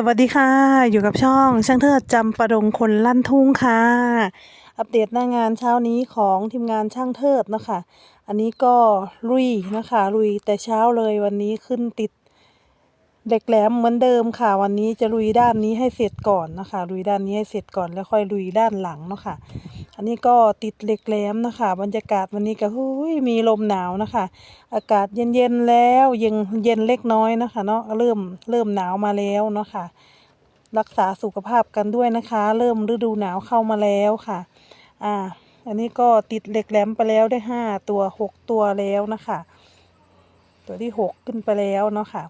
สวัสดีค่ะ อยู่กับช่องช่างเทิดจำประดงคนลั่นทุ่งค่ะ อัปเดตหน้างานเช้านี้ของทีมงานช่างเทิดเนาะคะ อันนี้ก็ลุยนะคะลุยแต่เช้าเลยวันนี้ขึ้นติดเหล็กแหลมเหมือนเดิมค่ะ วันนี้จะลุยด้านนี้ให้เสร็จก่อนนะคะ ลุยด้านนี้ให้เสร็จก่อนแล้วค่อยลุยด้านหลังเนาะค่ะ อันนี้ก็ติดเหล็กแหลมนะคะ บรรยากาศวันนี้ก็หุยมีลมหนาวนะคะ อากาศเย็นๆแล้วยังเย็นเล็กน้อยนะคะเนาะเริ่มเริ่มหนาวมาแล้วเนาะค่ะรักษาสุขภาพกันด้วยนะคะ เริ่มฤดูหนาวเข้ามาแล้วค่ะอ่าอันนี้ก็ติดเหล็กแหลมไปแล้วได้ห้าตัวหกตัวแล้วนะคะ ตัวที่หกขึ้นไปแล้วเนาะค่ะ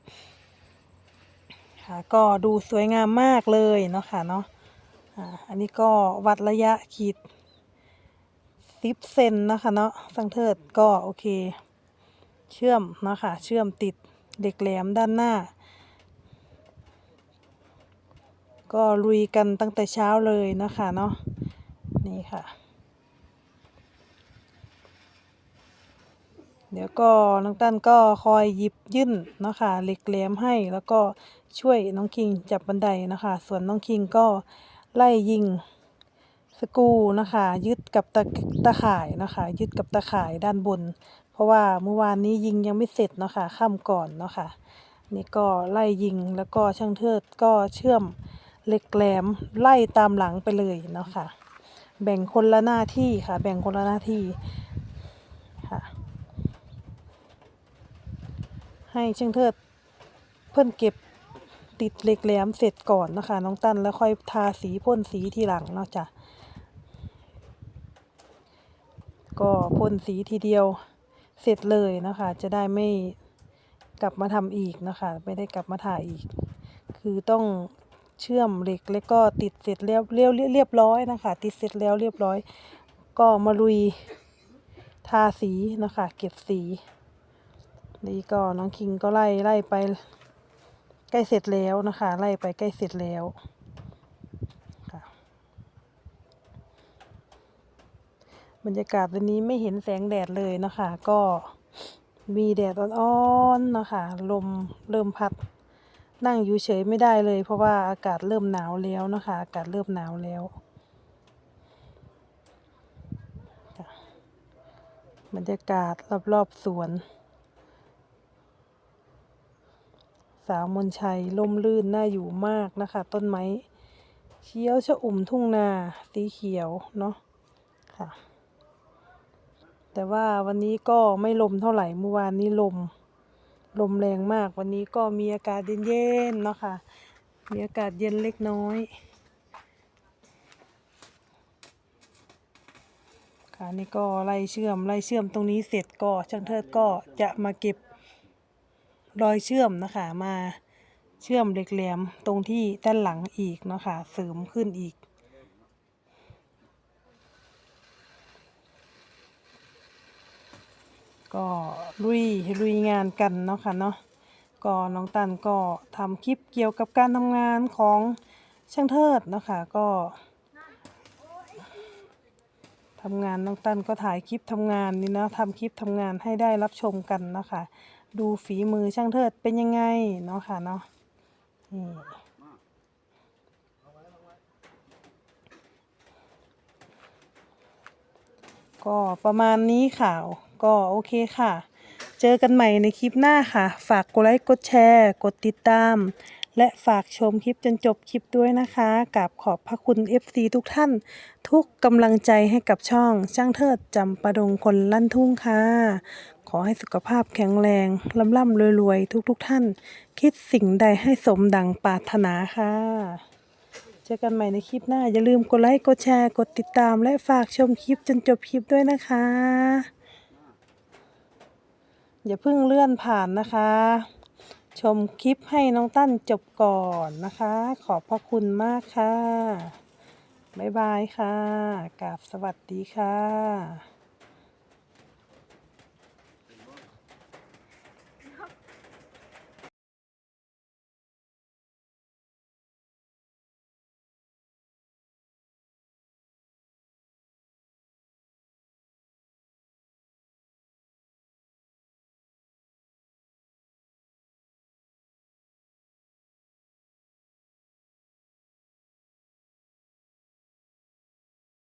ค่ะก็ดูสวยงามมากเลยเนาะค่ะเนาะอ่าอันนี้ก็วัดระยะขีด สิบเซนนะคะเนาะสังเทิดก็โอเค เชื่อมเนาะคะเชื่อมติดเหล็กแหลมด้านหน้า ก็ลุยกันตั้งแต่เช้าเลยนะคะเนาะนี่ค่ะ เดี๋ยวก็น้องตั้นก็คอยหยิบยื่นเนาะค่ะเหล็กแหลมให้แล้วก็ช่วยน้องคิงจับบันไดนะคะ ส่วนน้องคิงก็ไล่ยิง สกูนะคะ ยึดกับตะตะข่ายนะคะ ยึดกับตะข่ายด้านบน เพราะว่าเมื่อวานนี้ยิงยังไม่เสร็จเนาะค่ะค่ำก่อนเนาะค่ะนี่ก็ไล่ยิงแล้วก็ช่างเทิดก็เชื่อมเหล็กแหลมไล่ตามหลังไปเลยเนาะค่ะ แบ่งคนละหน้าที่ค่ะ แบ่งคนละหน้าที่ค่ะ ให้ช่างเทิดเพิ่นเก็บติดเหล็กแหลมเสร็จก่อนนะคะ น้องตั้นแล้วค่อยทาสีพ่นสีทีหลังเนาะจ้ะ ก็พ่นสีทีเดียวเสร็จเลยนะคะ จะได้ไม่กลับมาทำอีกนะคะ ไม่ได้กลับมาถ่ายอีก คือต้องเชื่อมเหล็กแล้วก็ติดเสร็จแล้วเรียบเรียบร้อยนะคะ ติดเสร็จแล้วเรียบร้อย ก็มาลุยทาสีนะคะ เก็บสีนี่ก็น้องคิงก็ไล่ไล่ไปใกล้เสร็จแล้วนะคะ ไล่ไปใกล้เสร็จแล้วค่ะ บรรยากาศวันนี้ไม่เห็นแสงแดดเลยนะคะ ก็มีแดดอ่อนๆนะคะ ลมเริ่มพัด นั่งอยู่เฉยไม่ได้เลย เพราะว่าอากาศเริ่มหนาวแล้วนะคะ อากาศเริ่มหนาวแล้วบรรยากาศรอบๆสวน สาวมนชัยล่มลื่นน่าอยู่มากนะคะ ต้นไม้เขียวชะอุ่มทุ่งนาสีเขียวเนาะค่ะ แต่ว่าวันนี้ก็ไม่ลมเท่าไหร่เมื่อวานนี้ลม ลมแรงมากวันนี้ก็มีอากาศเย็นๆเนาะค่ะ มีอากาศเย็นเล็กน้อยค่ะนี่ก็ไล่เชื่อมไล่เชื่อมตรงนี้เสร็จก็ช่างเทิดก็จะมาเก็บรอยเชื่อมนะคะมาเชื่อมเหล็กแหลมตรงที่ด้านหลังอีกเนาะคะเสริมขึ้นอีก ก็ลุยลุยงานกันเนาะค่ะเนาะก็น้องตันก็ทำคลิปเกี่ยวกับการทำงานของช่างเทิดเนาะคะก็ทำงานน้องตันก็ถ่ายคลิปทำงานนี่เนาะทำคลิปทำงานให้ได้รับชมกันเนาะคะดูฝีมือช่างเทิดเป็นยังไงเนาะค่ะเนาะนี่ก็ประมาณนี้ค่ะ ก็โอเคค่ะ เจอกันใหม่ในคลิปหน้าค่ะ ฝากกดไลค์กดแชร์ กดติดตาม และฝากชมคลิปจนจบคลิปด้วยนะคะกับขอบพระคุณ FC ทุกท่าน ทุกกำลังใจให้กับช่องช่างเทิดจำประดงคนลั่นทุ่งค่ะ ขอให้สุขภาพแข็งแรงร่ำร่ำรวยๆ ทุกๆทท่าน คิดสิ่งใดให้สมดังปรารถนาค่ะเจอกันใหม่ในคลิปหน้า อย่าลืมกดไลค์ กดแชร์ กดติดตาม และฝากชมคลิปจนจบคลิปด้วยนะคะ อย่าเพิ่งเลื่อนผ่านนะคะ ชมคลิปให้น้องตั้นจบก่อนนะคะ ขอบพระคุณมากค่ะ บ๊ายบายค่ะกราบสวัสดีค่ะ